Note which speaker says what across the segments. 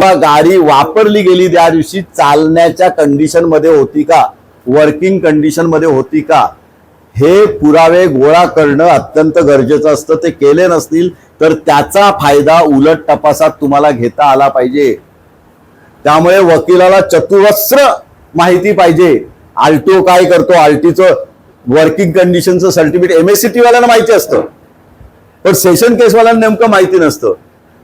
Speaker 1: किंवा गाडी वापरली गेली त्या दिवशी चालण्याच्या कंडिशनमध्ये होती का? वर्किंग कंडिशनमध्ये होती का? हे पुरावे गोळा करणं अत्यंत गरजेचं असतं. ते केले नसतील तर त्याचा फायदा उलट तपासात तुम्हाला घेता आला पाहिजे. त्यामुळे वकिलाला चतुरस्र माहिती पाहिजे. आलटीओ काय करतो? आलटीचं वर्किंग कंडिशनचं सर्टिफिकेट एमएससीटी वाल्यांना माहिती असतं. पण सेशन केसवाल्यांना नेमकं माहिती नसतं.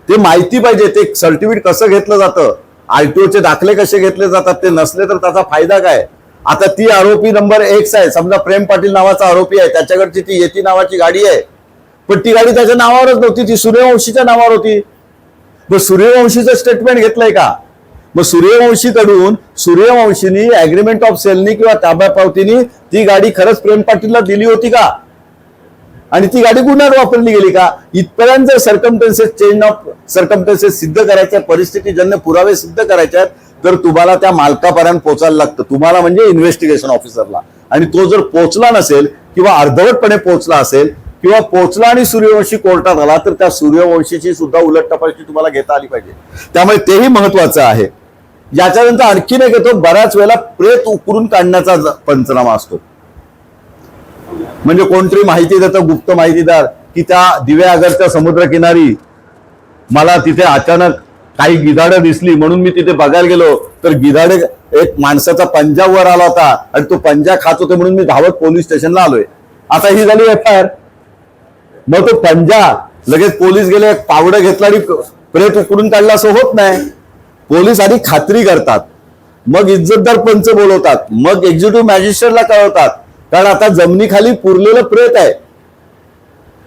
Speaker 1: ते माहिती पाहिजे ते सर्टिफिकेट कसं घेतलं जातं? आयटीओचे दाखले कसे घेतले जातात ते नसले तर त्याचा फायदा काय? आता ती आरोपी नंबर एक्स आहे समजा प्रेम पाटील नावाचा आरोपी आहे त्याच्याकडची ती येती नावाची गाडी आहे. पण ती गाडी त्याच्या नावावरच नव्हती ती सूर्यवंशीच्या नावावर होती. मग सूर्यवंशीचं स्टेटमेंट घेतलंय का? मग सूर्यवंशीकडून सूर्यवंशीनी अग्रीमेंट ऑफ सेलनी किंवा ताब्या पावतीनी ती गाडी खरंच प्रेम पाटीलला दिली होती का? आणि ती गाडी गुन्ह्यात वापरली गेली का? इथपर्यंत जर सर्कमटेन्सेस चेंज ऑफ सर्कमटेन्सेस सिद्ध करायच्या परिस्थितीजन्य पुरावे सिद्ध करायचे आहेत तर तुम्हाला त्या मालकापर्यंत पोहोचायला लागतं. तुम्हाला म्हणजे इन्व्हेस्टिगेशन ऑफिसरला आणि तो जर पोहोचला नसेल किंवा अर्धवटपणे पोहोचला असेल किंवा पोहोचला आणि सूर्यवंशी कोर्टात आला तर त्या सूर्यवंशीची सुद्धा उलट तपासणी तुम्हाला घेता आली पाहिजे. त्यामुळे तेही महत्वाचं आहे. याच्यानंतर आणखीन एक येतो बऱ्याच वेळेला प्रेत उकरून काढण्याचा पंचनामा असतो. म्हणजे कोणतरी माहिती देतं गुप्त माहितीदार की त्या दिव्यागरच्या समुद्रकिनारी मला तिथे अचानक काही गिधाडं दिसली. म्हणून मी तिथे बघायला गेलो. तर गिधाडे एक माणसाचा पंजा वर आला होता आणि तो पंजा खात होते म्हणून मी धावत पोलीस स्टेशनला आलोय. आता ही झाली एफ आय आर मग तो पंजा लगेच पोलीस गेले पावडं घेतला आणि प्रेत उकडून काढला. असं होत नाही. पोलीस आधी खात्री करतात. मग इज्जतदार पंच बोलवतात. मग एक्झिक्युटिव्ह मॅजिस्ट्रेटला कळवतात. कारण आता जमिनीखाली पुरलेलं प्रेत आहे.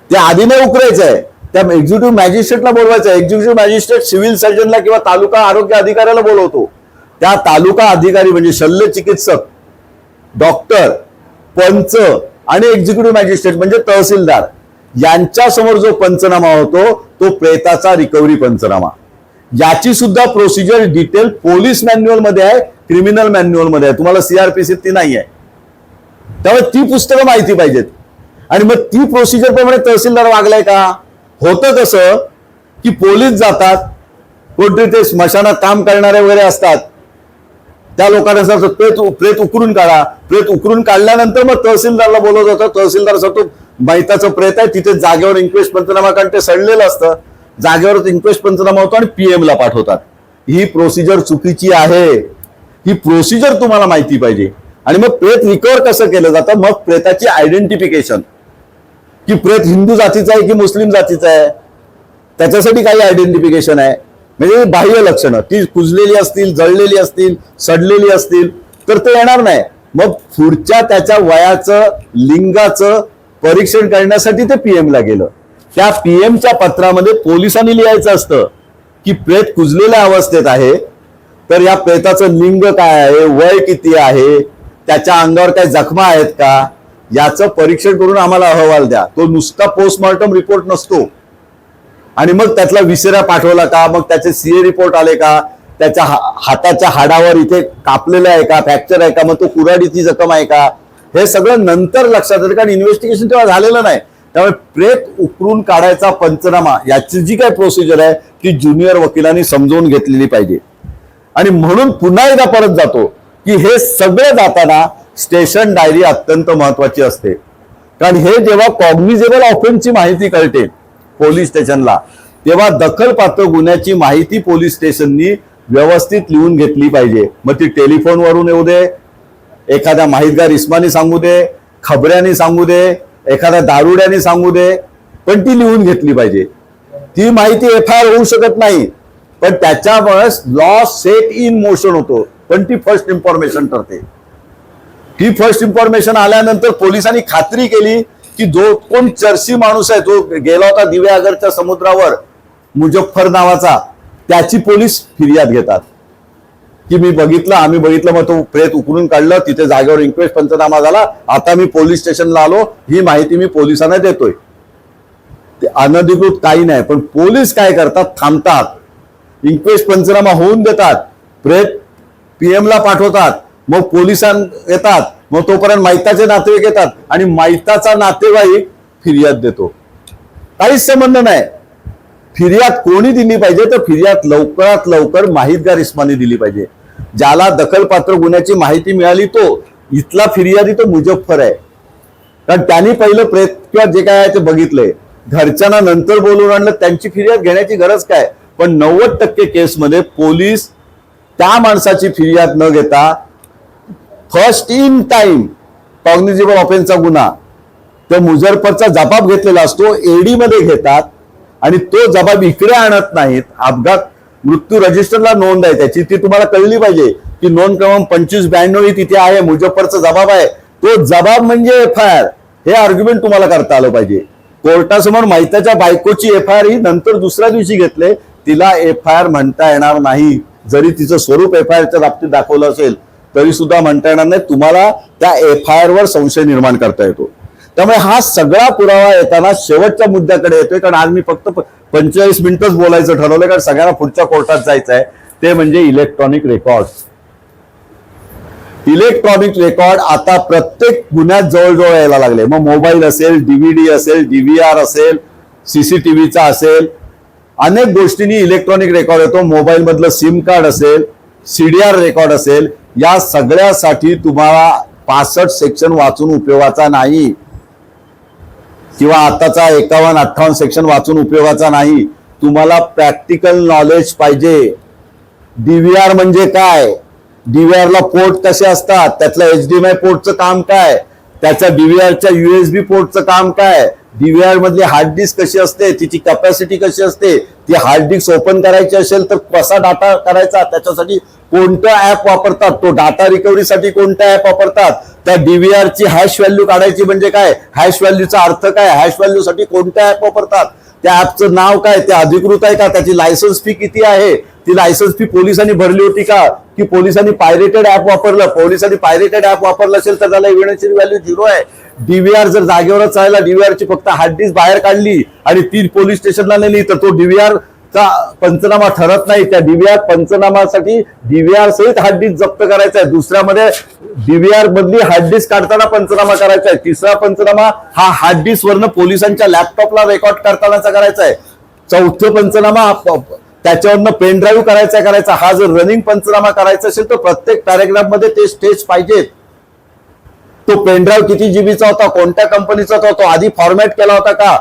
Speaker 1: ते आधी नाही उकरायचं आहे त्या एक्झिक्युटिव्ह मॅजिस्ट्रेटला बोलवायचं आहे एक्झिक्युटिव्ह मॅजिस्ट्रेट सिव्हिल सर्जनला किंवा तालुका आरोग्य अधिकाऱ्याला बोलवतो. त्या तालुका अधिकारी म्हणजे शल्य चिकित्सक डॉक्टर पंच आणि एक्झिक्युटिव्ह मॅजिस्ट्रेट म्हणजे तहसीलदार यांच्या समोर जो पंचनामा होतो तो प्रेताचा रिकव्हरी पंचनामा. याची सुद्धा प्रोसिजर डिटेल पोलीस मॅन्युअलमध्ये आहे क्रिमिनल मॅन्युअलमध्ये आहे. तुम्हाला सीआरपीसीत ती नाही आहे त्यामुळे ती पुस्तकं माहिती पाहिजेत. आणि मग ती प्रोसिजर प्रमाणे तहसीलदार वागलाय का? होतं कसं? की पोलीस जातात कोणतरी ते स्मशानात काम करणारे वगैरे असतात. त्या लोकांना सांगतो प्रेत प्रेत उकरून काढा. प्रेत उकरून काढल्यानंतर मग तहसीलदारला बोलवत होतं. तहसीलदार सांगतो मैताचं प्रेत आहे तिथे जागेवर इन्क्वेस्ट पंचनामा कारण ते सडलेलं असतं. जागेवर इन्क्वेस्ट पंचनामा होतो आणि पीएम ला पाठवतात. ही प्रोसिजर चुकीची आहे. ही प्रोसिजर तुम्हाला माहिती पाहिजे. आणि मग प्रेत रिकवर कसं केलं जातं? मग प्रेताची आयडेंटिफिकेशन की प्रेत हिंदू जातीचा आहे की मुस्लिम जातीचा आहे? त्याच्यासाठी काही आयडेंटिफिकेशन आहे. म्हणजे बाह्य लक्षणं. ती कुजलेली असतील जळलेली असतील सडलेली असतील तर ते येणार नाही. मग पुढच्या त्याच्या वयाचं लिंगाचं परीक्षण करण्यासाठी ते पीएमला गेलं. त्या पीएमच्या पत्रामध्ये पोलिसांनी लिहायचं असतं की प्रेत कुजलेल्या अवस्थेत आहे तर या प्रेताचं लिंग काय आहे? वय किती आहे? त्याच्या अंगावर काही जखमा आहेत का? याचं परीक्षण करून आम्हाला अहवाल द्या. तो नुसता पोस्टमॉर्टम रिपोर्ट नसतो. आणि मग त्यातला विसरा पाठवला का? मग त्याचे सीए रिपोर्ट आले का? त्याच्या हाताच्या हाडावर इथे कापलेलं आहे का? फ्रॅक्चर आहे का? मग तो कुऱ्हाडीची जखम आहे का? हे सगळं नंतर लक्षात येतं कारण इन्व्हेस्टिगेशन तेव्हा झालेलं नाही. त्यामुळे प्रेत उकरून काढायचा पंचनामा याची जी काय प्रोसिजर आहे ती ज्युनियर वकिलांनी समजवून घेतलेली पाहिजे. आणि म्हणून पुन्हा एकदा परत जातो. की हे सगळं जाताना स्टेशन डायरी अत्यंत महत्वाची असते. कारण हे जेव्हा कॉग्निजेबल ऑफेन्सची माहिती कळते पोलीस स्टेशनला तेव्हा दखलपात्र गुन्ह्याची माहिती पोलीस स्टेशननी व्यवस्थित लिहून घेतली पाहिजे. मग ती टेलिफोनवरून येऊ दे एखाद्या माहितगार इस्मानी सांगू दे खबऱ्याने सांगू दे एखाद्या दारुड्याने सांगू दे पण ती लिहून घेतली पाहिजे. ती माहिती एफ आय आर होऊ शकत नाही. पण त्याच्यामुळे लॉ सेट इन मोशन होतो. पण ती फर्स्ट इन्फॉर्मेशन ठरते. ही फर्स्ट इन्फॉर्मेशन आल्यानंतर पोलिसांनी खात्री केली की जो कोण चर्ची माणूस आहे जो गेला होता दिव्यागरच्या समुद्रावर मुजफ्फर नावाचा त्याची पोलीस फिर्याद घेतात. की मी बघितलं आम्ही बघितलं मग तो प्रेत उकरून काढलं तिथे जागेवर इन्क्वेस्ट पंचनामा झाला. आता मी पोलीस स्टेशनला आलो ही माहिती मी पोलिसांना देतोय. ते अनधिकृत काही नाही पण पोलीस काय करतात थांबतात. इन्क्वेस्ट पंचनामा होऊन देतात. प्रेत पीएम ला पाठवतात मग पोलिसां येतात मग तोपर्यंत माहिताचे नातेवाईक येतात आणि माहिताचा नातेवाईक फिर्याद देतो. काहीच संबंध नाही. फिर्याद कोणी दिली पाहिजे तर फिर्याद लवकरात लवकर माहितगार इस्माने दिली पाहिजे. ज्याला दखलपात्र गुन्ह्याची माहिती मिळाली तो इथला फिर्यादी तो मुजफ्फर आहे. कारण त्यांनी पहिलं प्रयत्न किंवा जे काय आहे ते बघितलंय. घरच्यांना नंतर बोलून आणलं त्यांची फिर्याद घेण्याची गरज काय? पण नव्वद टक्के केसमध्ये पोलीस त्या माणसाची फिर्याद न घेता फर्स्ट इन टाइम कॉग्निजिबल ऑफेन्सचा गुन्हा. तो मुजरपरचा जबाब घेतलेला असतो एडी मध्ये घेतात आणि तो जबाब इकडे आणत नाहीत. अपघात मृत्यू रजिस्टरला नोंद आहे. त्याची ती तुम्हाला कळली पाहिजे की नोंद क्रमांक पंचवीस ब्याण्णव ही तिथे आहे मुजफ्फरचा जबाब आहे. तो जबाब म्हणजे एफ आय आर हे आर्ग्युमेंट तुम्हाला करता आलं पाहिजे. कोर्टासमोर माहिताच्या बायकोची एफ आय आर ही नंतर दुसऱ्या दिवशी घेतले. तिला एफ आय आर म्हणता येणार नाही. जरी तिचं स्वरूप एफ आय आरच्या बाबतीत दाखवलं असेल तरी सुद्धा म्हणता येणार नाही. तुम्हाला त्या एफ आय आर वर संशय निर्माण करता येतो. त्यामुळे हा सगळा पुरावा येताना शेवटच्या मुद्द्याकडे येतोय कारण आज मी फक्त पंचेचाळीस मिनिटच बोलायचं ठरवलं कारण सगळ्यांना पुढच्या कोर्टात जायचं आहे ते म्हणजे इलेक्ट्रॉनिक रेकॉर्ड. इलेक्ट्रॉनिक रेकॉर्ड आता प्रत्येक गुन्ह्यात जवळजवळ यायला लागले. मग मोबाईल असेल डीव्हीडी असेल डीव्हीआर असेल सीसीटीव्हीचा असेल अनेक गोष्टींनी इलेक्ट्रॉनिक रेकॉर्ड येतो. मोबाईल मधलं सिम कार्ड असेल सीडीआर रेकॉर्ड असेल या सगळ्यासाठी तुम्हाला पासष्ट सेक्शन वाचून उपयोगाचा नाही. किंवा आताचा एकावन्न अठ्ठावन्न सेक्शन वाचून उपयोगाचा नाही. तुम्हाला प्रॅक्टिकल नॉलेज पाहिजे. डीव्हीआर म्हणजे काय? DVR ला पोर्ट कसे असतात? त्यातलं एचडीएमआय पोर्टचं काम काय? त्याच्या डीव्हीआरच्या युएसबी पोर्टचं काम काय? डीव्हीआर मधली हार्ड डिस्क कशी असते तिची कपॅसिटी कशी असते ती हार्ड डिस्क ओपन करायची असेल तर कसा डाटा करायचा त्याच्यासाठी कोणतं ऍप वापरतात तो डाटा रिकव्हरीसाठी कोणतं ऍप वापरतात त्या डीव्हीआरची हॅश व्हॅल्यू काढायची म्हणजे काय हॅश व्हॅल्यूचा अर्थ काय हॅश व्हॅल्यूसाठी कोणता कोणतं ऍप वापरतात त्या ऍपचं नाव काय ते अधिकृत आहे का त्याची लायसन्स फी किती आहे ती लायसन्स फी पोलिसांनी भरली होती का की पोलिसांनी पायरेटेड ऍप वापरलं. पोलिसांनी पायरेटेड ऍप वापरलं असेल तर त्याला इव्हिडन्सची व्हॅल्यू झिरो आहे. डीव्हीआर जर जागेवरच राहिला डीव्हीआरची फक्त हार्ड डिस्क बाहेर काढली आणि ती पोलीस स्टेशनला नेली तर तो डीव्हीआर चा पंचनामा ठरत नाही. त्या डीव्हीआर पंचनामासाठी डीव्हीआर सहित हार्ड डिस्क जप्त करायचा आहे. दुसऱ्यामध्ये डीव्हीआर मधली हार्ड डिस्क काढताना पंचनामा करायचा आहे. तिसरा पंचनामा हा हार्ड डिस्क वरनं पोलिसांच्या लॅपटॉपला रेकॉर्ड करतानाचा करायचा आहे. चौथं पंचनामा त्याच्यावरनं पेन ड्राईव्ह करायचा करायचा हा जर रनिंग पंचनामा करायचा असेल तर प्रत्येक पॅरेग्राफमध्ये ते स्टेज पाहिजेत. तो पेन ड्राईव्ह किती जीबीचा होता कोणत्या कंपनीचा होता तो आधी फॉर्मॅट केला होता का?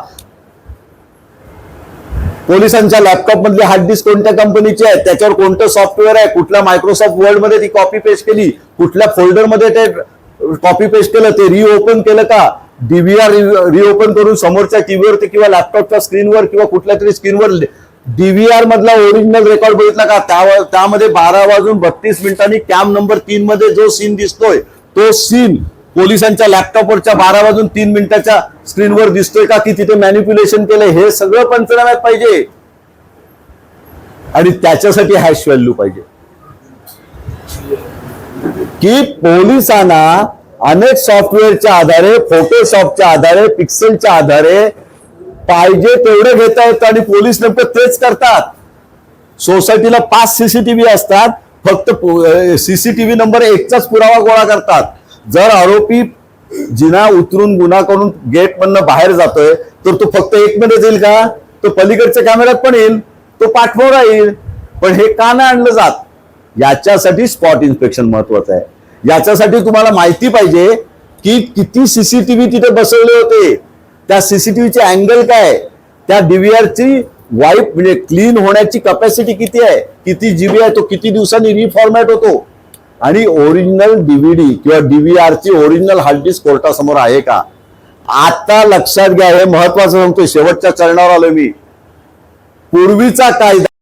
Speaker 1: पोलिसांच्या लॅपटॉप मधली हार्ड डिस्क कोणत्या कंपनीची आहे? त्याच्यावर कोणतं सॉफ्टवेअर आहे? कुठल्या मायक्रोसॉफ्ट वर्डमध्ये ती कॉपी पेस्ट केली? कुठल्या फोल्डरमध्ये ते कॉपी पेस्ट केलं? ते रिओपन केलं का? डीव्हीआर रिओपन करून समोरच्या टीव्हीवर किंवा लॅपटॉपच्या स्क्रीनवर किंवा कुठल्या तरी स्क्रीनवर डीव्हीआर मधला ओरिजिनल रेकॉर्ड बघितला का? त्यामध्ये बारा वाजून बत्तीस मिनिटांनी कॅम्प नंबर तीन मध्ये जो सीन दिसतोय तो सीन पोलिसांच्या लॅपटॉपवरच्या बारा वाजून तीन मिनिटाच्या स्क्रीनवर दिसतोय का? की तिथे मॅन्युप्युलेशन केलंय? हे सगळं पंचनाम्यात पाहिजे. आणि त्याच्यासाठी हॅश व्हॅल्यू पाहिजे. की पोलिसांना अनेक सॉफ्टवेअरच्या आधारे फोटोशॉपच्या आधारे पिक्सेलच्या आधारे पाहिजे तेवढं घेता येतं आणि पोलीस नेमकं तेच करतात. सोसायटीला पाच सीसीटीव्ही असतात. फक्त सीसीटीव्ही नंबर एकचाच पुरावा गोळा करतात. जर आरोपी जिना उतरून गुन्हा करून गेट मधनं बाहेर जातोय तर तो फक्त एक मध्ये जाईल का? तो पलीकडच्या कॅमेऱ्यात पण येईल. तो पाठवून येईल. पण हे का नाही आणलं जात? याच्यासाठी स्पॉट इन्स्पेक्शन महत्वाचं आहे. याच्यासाठी तुम्हाला माहिती पाहिजे की किती सीसीटीव्ही तिथे बसवले होते. त्या सीसीटीव्हीचे अँगल काय त्या डीव्हीआरची ची वाईप म्हणजे क्लीन होण्याची कपॅसिटी किती आहे? किती जीबी आहे तो? किती दिवसांनी रिफॉर्मॅट होतो? आणि ओरिजिनल डीव्हीडी किंवा डीव्हीआर ची ओरिजिनल हार्ड डिस्क कोर्टासमोर आहे का? आता लक्षात घ्या हे महत्वाचं सांगतो शेवटच्या चरणावर आलो मी. पूर्वीचा कायदा